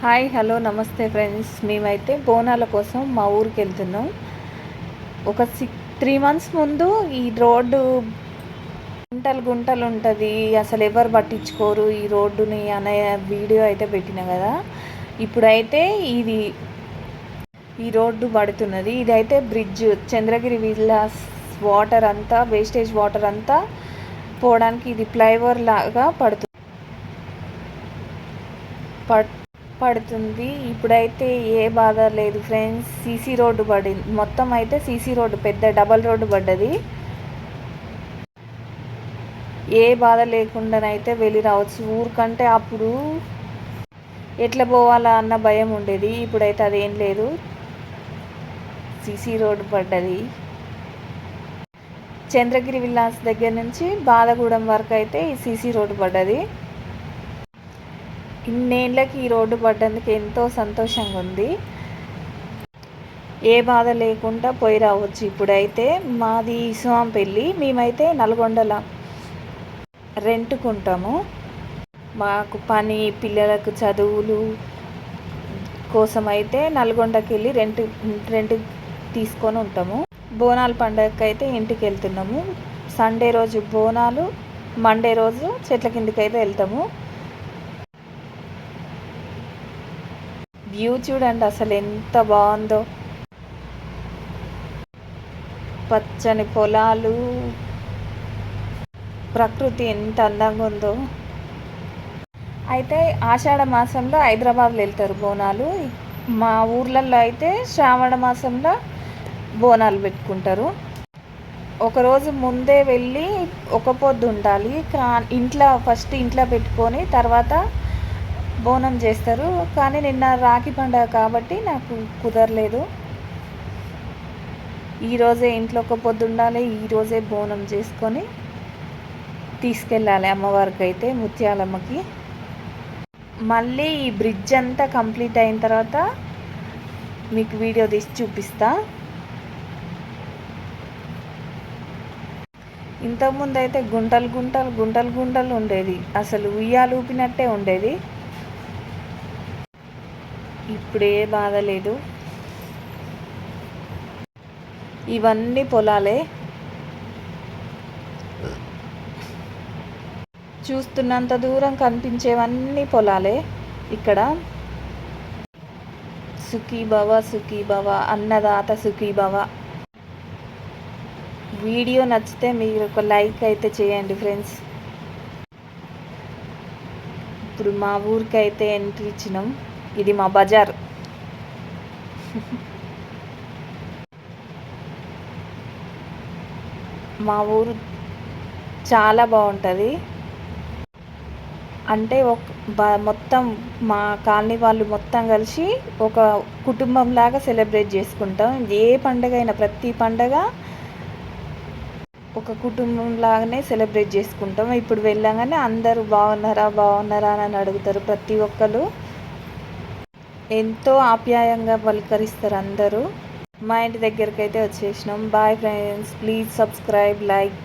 Hi hello నమస్తే friends. మేమైతే బోనాల కోసం మా ఊరికి వెళ్తున్నాం. ఒక సిక్స్ త్రీ మంత్స్ ముందు ఈ రోడ్డు గుంటలు గుంటలు ఉంటుంది. అసలు ఎవరు పట్టించుకోరు ఈ రోడ్డుని అనే వీడియో అయితే పెట్టిన కదా. ఇప్పుడైతే ఇది ఈ రోడ్డు పడుతున్నది. ఇదైతే బ్రిడ్జ్ చంద్రగిరి విల్లాస్ వాటర్ అంతా వేస్టేజ్ వాటర్ అంతా పోవడానికి ఇది ఫ్లైఓవర్ లాగా పడుతుంది పడ్ పడుతుంది. ఇప్పుడైతే ఏ బాధ లేదు ఫ్రెండ్స్. సీసీ రోడ్డు పడింది. మొత్తం అయితే సీసీ రోడ్డు పెద్ద డబల్ రోడ్డు పడ్డది. ఏ బాధ లేకుండానైతే వెళ్ళి రావచ్చు. ఊరికంటే అప్పుడు ఎట్లా పోవాలా అన్న భయం ఉండేది. ఇప్పుడైతే అదేం లేదు. సీసీ రోడ్డు పడ్డది. చంద్రగిరి విల్లాస్ దగ్గర నుంచి బాలగూడెం వరకు అయితే ఈ సీసీ రోడ్డు పడ్డది. ఇన్నేళ్ళకి ఈ రోడ్డు పడ్డందుకు ఎంతో సంతోషంగా ఉంది ఏ బాధ లేకుండా పోయి రావచ్చు ఇప్పుడైతే. మాది పెళ్ళి మేమైతే నల్గొండల రెంట్కుంటాము. మాకు పని పిల్లలకు చదువులు కోసం అయితే నల్గొండకి వెళ్ళి రెంట్ రెంట్ తీసుకొని ఉంటాము. బోనాల పండగకి అయితే ఇంటికి వెళ్తున్నాము సండే రోజు బోనాలు మండే రోజు చెట్ల కిందకి అయితే వెళ్తాము. వ్యూ చూడండి అసలు ఎంత బాగుందో. పచ్చని పొలాలు. ప్రకృతి ఎంత అందంగా ఉందో. అయితే ఆషాఢ మాసంలో హైదరాబాద్లో వెళ్తారు బోనాలు. మా ఊర్లలో అయితే శ్రావణ మాసంలో బోనాలు పెట్టుకుంటారు. ఒకరోజు ముందే వెళ్ళి ఒక పొద్దు ఉండాలి. ఇంట్లో ఫస్ట్ ఇంట్లో పెట్టుకొని తర్వాత బోనం చేస్తారు. కానీ నిన్న రాఖీ పండగ కాబట్టి నాకు కుదరలేదు. ఈరోజే ఇంట్లో ఒక పొద్దు ఉండాలి. ఈరోజే బోనం చేసుకొని తీసుకెళ్ళాలి అమ్మవారికి అయితే ముత్యాలమ్మకి. మళ్ళీ ఈ బ్రిడ్జ్ అంతా కంప్లీట్ అయిన తర్వాత మీకు వీడియో తీసి చూపిస్తా. ఇంతకుముందు అయితే గుంటలు గుంటలు గుంటలు గుంటలు ఉండేది. అసలు ఉయ్యాలు ఊపినట్టే ఉండేది. ఇప్పుడే బాధ లేదు. ఇవన్నీ పొలాలే. చూస్తున్నంత దూరం కనిపించేవన్నీ పొలాలే. ఇక్కడ సుఖీ భవ సుఖీ భవ అన్నదాత సుఖీ భవ. వీడియో నచ్చితే మీరు ఒక లైక్ అయితే చేయండి ఫ్రెండ్స్. ఇప్పుడు మా ఊరికి అయితే ఎంట్రీ ఇచ్చినాం. ఇది మా బజార్. మా ఊరు చాలా బాగుంటుంది. అంటే ఒక మొత్తం మా కాలనీ వాళ్ళు మొత్తం కలిసి ఒక కుటుంబం లాగా సెలబ్రేట్ చేసుకుంటాం. ఏ పండగ అయినా ప్రతి పండగ ఒక కుటుంబం లాగానే సెలబ్రేట్ చేసుకుంటాం. ఇప్పుడు వెళ్ళగానే అందరూ బాగున్నారా బాగున్నారా అని అడుగుతారు ప్రతి ఒక్కరు ఎంతో ఆప్యాయంగా పలకరిస్తారు అందరూ. మా ఇంటి దగ్గరికి అయితే వచ్చేసినాం. Bye friends please subscribe like